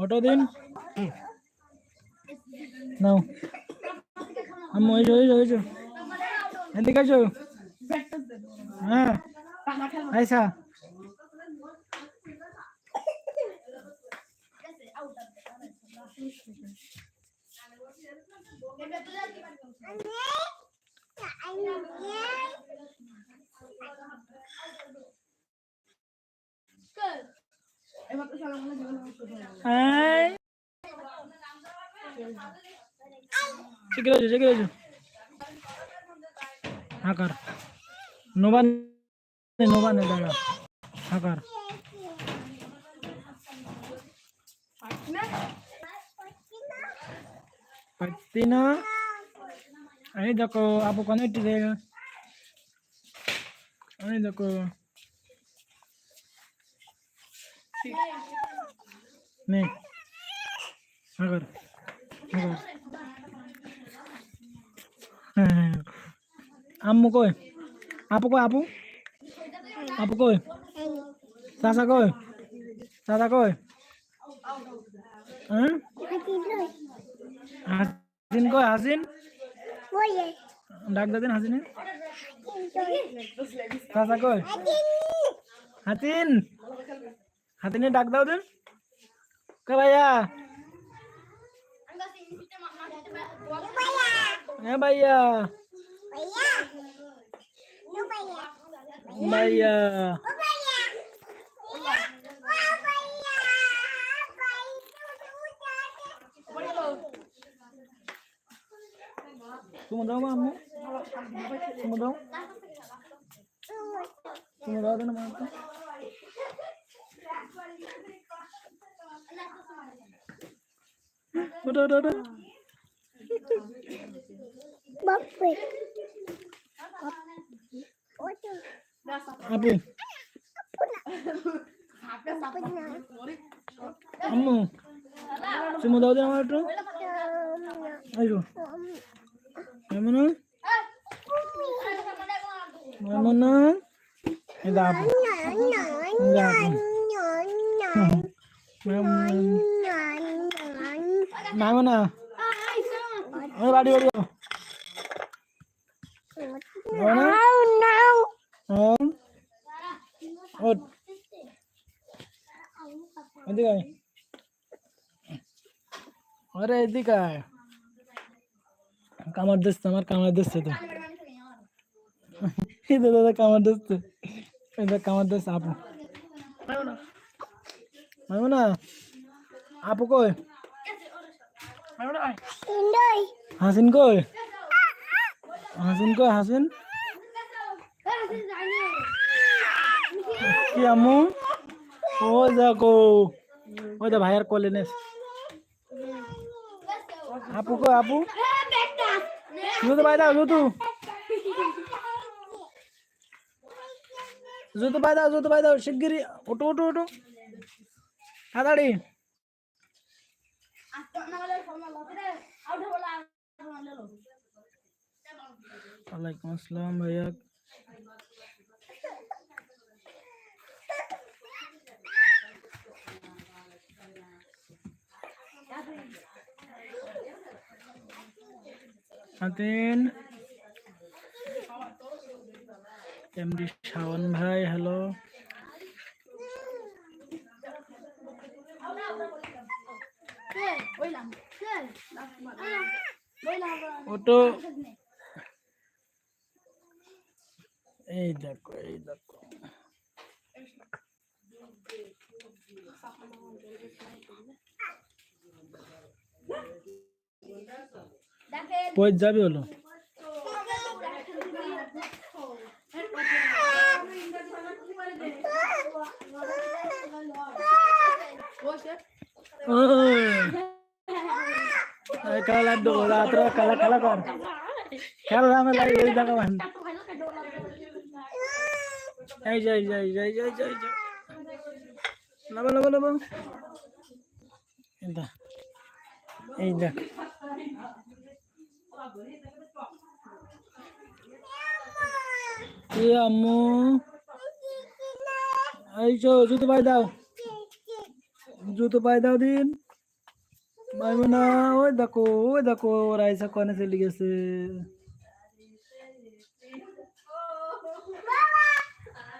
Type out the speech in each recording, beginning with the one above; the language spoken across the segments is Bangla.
অটো দিন নাও আম্মু এসো এসো এসো এদিকে এসো হ্যাঁ আইসা Hai. Sige aja, sige aja. Hakar. Noban, noban nih daga. Hakar. পারতি না এই দেখো আপু কোন একটু দে এই দেখো নে। আগর। আগর। হ্যাঁ আম্মু কই? আপু কই, আপু? আপু কই? চাচা কই? চাচা কই? হ্যাঁ? হাসিন কই, হাসিন? ডাক দাদিন হাসিনে চাচা কই? হাতিন হাতিনে ডাক দাও দিন কে ভাইয়া হ্যাঁ ভাইয়া ভাইয়া তুমি দাও মা আম্মু তুমি দাও তুমি দাও দেন মা একটু। ওটা ওটা ওটা আপু আম্মু তুমি দাও দেন আমার একটু আইরো এমন এমন না এই মামা না। ওই বাড়ি বাড়ি না? কামার দিচ্ছে, আমার কামার দিচ্ছে তো। এই দাদা কামার দিচ্ছে। কামার দিচ্ছে আপু। মামুনা আপু কই? হাসিন কই হাসিন কই হাসিন কি আম্মু ওই দেখো ওই দা ভাইয়ার কলে নে আপু কই আপু জুতো পাই দাও জুতো জুতো পাই দাও জুতো পাই দাও শিগগিরি ওটো ওটো ওটো তাড়াতাড়ি ওয়ালাইকুম আসসালাম ভাইয়া। হাতিন। এমডি শাওন ভাই হ্যালো। ওটো এই দেখো এই দেখো। কই যাবে হলো? খেলা খেলা কর। খেলা আমি লাগে এই যে এই যে এই যে এই যে, এই এই দেখ আম্মু। এই চো জুতো পায়ে দাও। জুতো পায়ে দাও দিন। মাইমুনা, ওই দেখো ওই দেখো, ওরা এসে কনে চলে গেছে।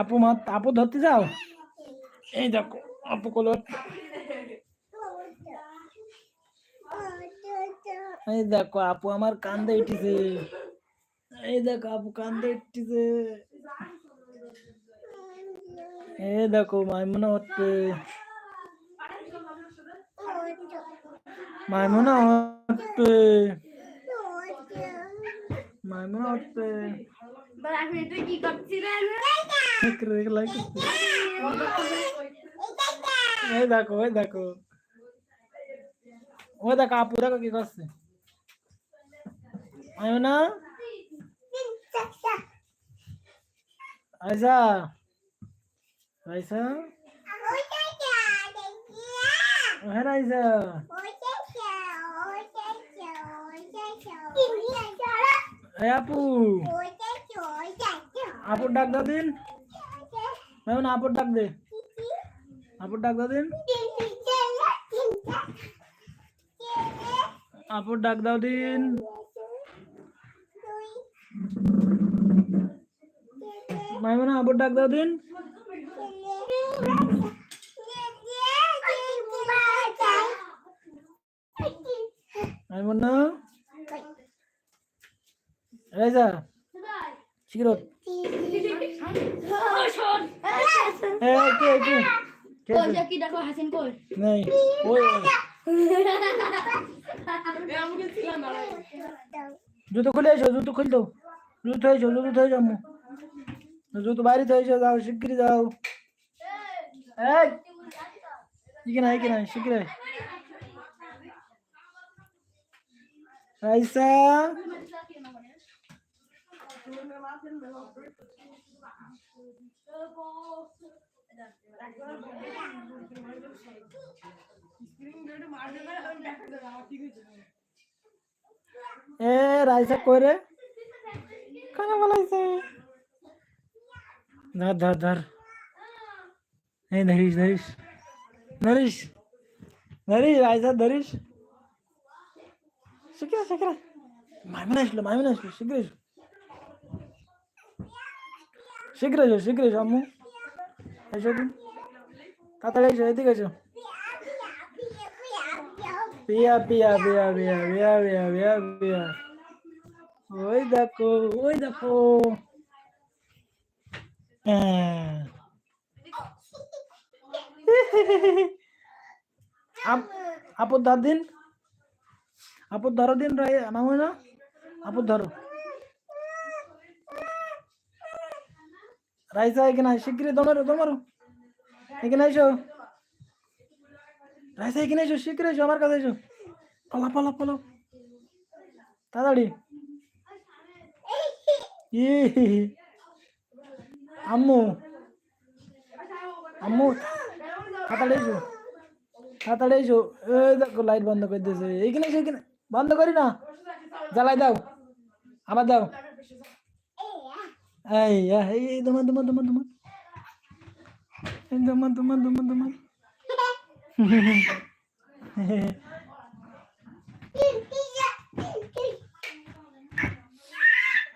আপু মাত আপু ধরতে যাও। এই দেখো, আপু কোলো এই দেখো, আপু আমার কান্দে উঠিছে। এই দেখো, আপু কান্দে উঠিছে। এই দেখো মাইমুনা হচ্ছে মাইমুনা হচ্ছে মাইমুনা হচ্ছে বল আপনি তুই কি করছিলেন লাইক করে লাইক এই দেখো এই দেখো ও দেখো আপু দেখো কি করছে আয়ো না আচ্ছা আচ্ছা হ্যাঁ আপু আপুর ডাক দাও দিন। মাইমুনা আপুর ডাক দে। আপুর ডাক দাও দিন। আপুর ডাক দাও দিন। মাইমুনা আপুর ডাক দাও দিন। মাইমুনা ए के के कौन सा की देखो हसन कौन नहीं ओए ए हमको खिला ना জুতো খুলে এসো জুতো খুলে দাও জুতো হয়ে যাও জুতো হয়ে যাও আম্মু জুতো বাইরে হয়ে যাও যাও শিগগিরি যাও এই এখানে আয় এখানে শিগগিরি আয় রাইসা the balls. ए, राइसा कोरे खाना वाला इसे। धर धर धर। नहीं धरिश धरिश धरिश धरिश राइसा धरिश शुक्रिया शुक्रिया। मायमना इसलो मायमना इसलो शुक्रिया। শীঘ্র এসো শীঘ্র এসো তাড়াতাড়ি এসো, এদিকে এসো। পিয়া পিয়া পিয়া পিয়া পিয়া পিয়া পিয়া পিয়া। ওই দেখো ওই দেখো। আপ- আপুর ধর দিন। আপুর ধরো দিন রাই মামু না আপুর ধরো। রাইসা এখানে শিগগিরি তোমারো তোমারো এখানে এসো রাইসা এখানে এসো শিগগিরি এসো আমার কাছে এসো পালা পালা পালা তাড়াতাড়ি। আম্মু। আম্মু, তাড়াতাড়ি এসো তাড়াতাড়ি এসো এই দেখো, লাইট বন্ধ করে দিয়েছে এইখানে এসো বন্ধ করি না। জ্বালাই দাও। আবার দাও। Aí, aí, duma, duma, duma, duma. Duma, duma, duma, duma.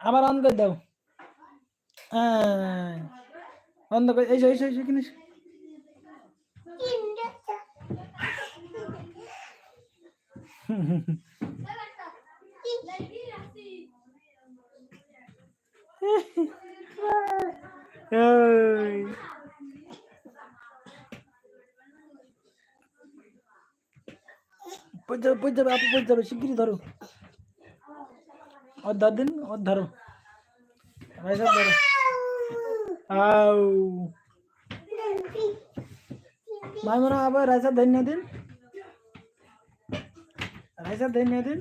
আবার অন করে দাও অন্ধ করে এই এসো এসো কিনে Hehehe পঞ্চাবে পঞ্চাবে আপু পঞ্চাবে শিগগিরি ধরো। ওর ধর দিন ওর ধরো। ধরো। আউ। ভাই মনে আবার রাইসার ধন্য দিন রাইসার ধন্য দিন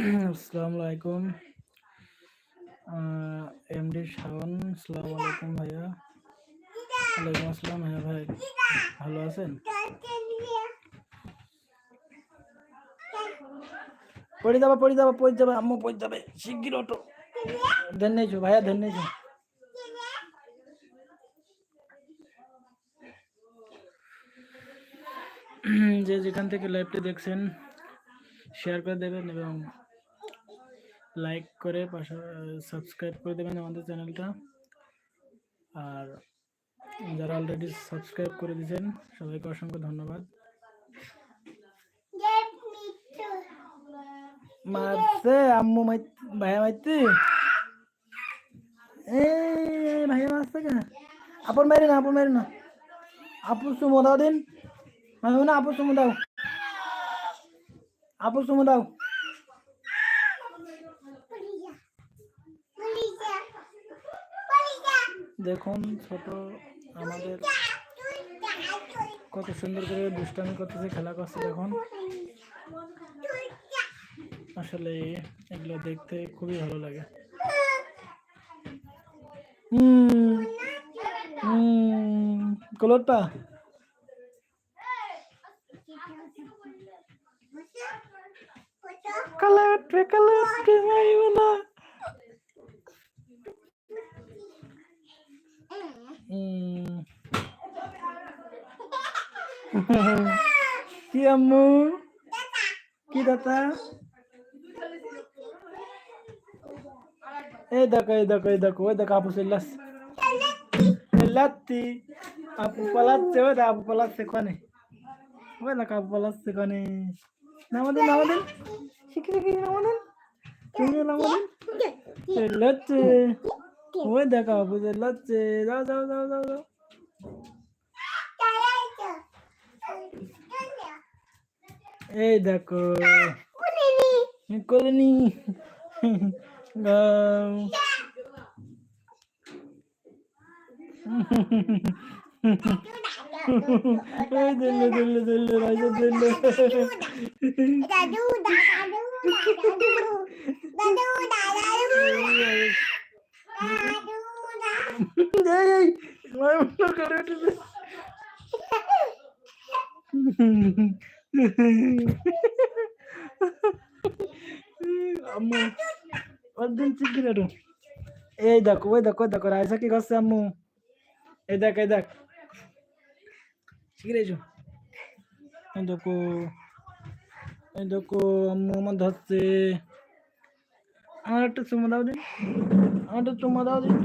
আসসালামু আলাইকুম। এমডি শাওন, আসসালামু আলাইকুম ভাইয়া। ওয়ালাইকুম আসসালাম হ্যাঁ ভাই, ভালো আছেন? পড়ে যাবা পড়ে যাবা, পড়ে যাবে, আম্মু পড়ে যাবে, শিগগির অটো নেইছো ভাইয়া নেইছো যে যেখান থেকে লাইভটি দেখছেন শেয়ার করে দেবেন এবং লাইক করে পাশে সাবস্ক্রাইব করে দেবেন আমাদের চ্যানেলটা। আর যারা অলরেডি সাবস্ক্রাইব করে দিয়েছেন সবাইকে অসংখ্য ধন্যবাদ। মারছে আম্মু মাই ভাইয়া মারতে এই ভাইয়া মারছে কেন? আপন মারি না আপন মারি না। আপু সুমো দাও দিন। না আপু সুমো দাও। আপু সুমো দাও। দেখুন, ছোট আমাদের কত সুন্দর করে দুষ্টামি করতেছে, খেলা করছে, দেখুন। আসলে এগুলো দেখতে খুবই ভালো লাগে। হুম হুম, কলরটা কালা উঠবে কালা উঠবে মারিব না হুম। কি আম্মু কি দাতা এই দেখো এই দেখো এই দেখো ওই দেখো আপু চিল্লাস চিল্লাচ্ছি আপু পালাচ্ছে ওই দেখো আপু পালাচ্ছে কোনে ওই দেখো আপু পালাচ্ছে কোনে নামাদিন নামাদিন শিখে শিখে নামাদিন তুমি নামাদিন চিল্লাচ্ছে ওই দেখো আপু চিল্লাচ্ছে যাও যাও যাও যাও যাও এই দেখো। এই দিল্লে দিল্লে ওই দেখো ওই দেখো রাইসা কি করছে আম্মু এই দেখ এই দেখ চিকির এসো এই দেখো এই দেখো আম্মু আমার ধরছে আমার একটা চুমা দাও দিন আমার একটা চুমা দাও দিন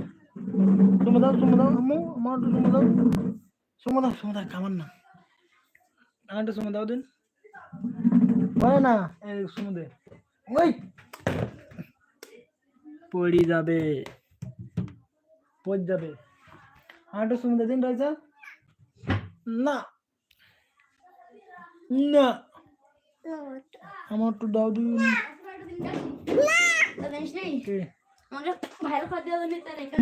চুমা দাও চুমা দাও আম্মু আমার একটা চুমা দাও চুমা দাও চুমা দাও কামান না আমার একটা চুমা দাও দিন বলে না। ওই। পড়ি যাবে। পড় যাবে। হাঁটু সুন্দর দিন রয়েছে? না। না। আমার একটু দাও দিন? আমাকে ভাইরাল তার এখান।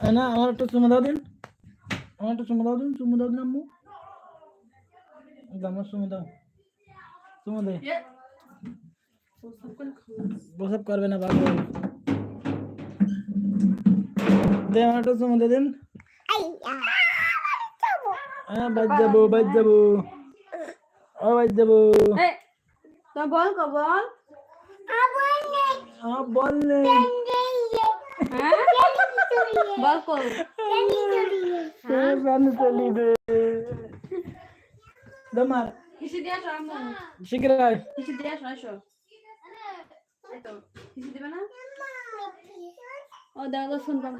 মাইমুনা না আমার একটু চুমা দাও দিন আমার একটু চুমা দাও দিন চুমা দাও দিন আম্মু এই আমার চুমা দাও চুমা দে বসব করবে না বাবু দে আমার একটু চুমা দে দিন হ্যাঁ বাজ যাব বাজ যাব ও বাজ যাব এই তো বল কো বল আমার বল নেই হ্যাঁ বল দমার কিসে দিয়া শিখে রাখ কিসে দিয়া আসো কিসে দিবে না ও তো শুনতাম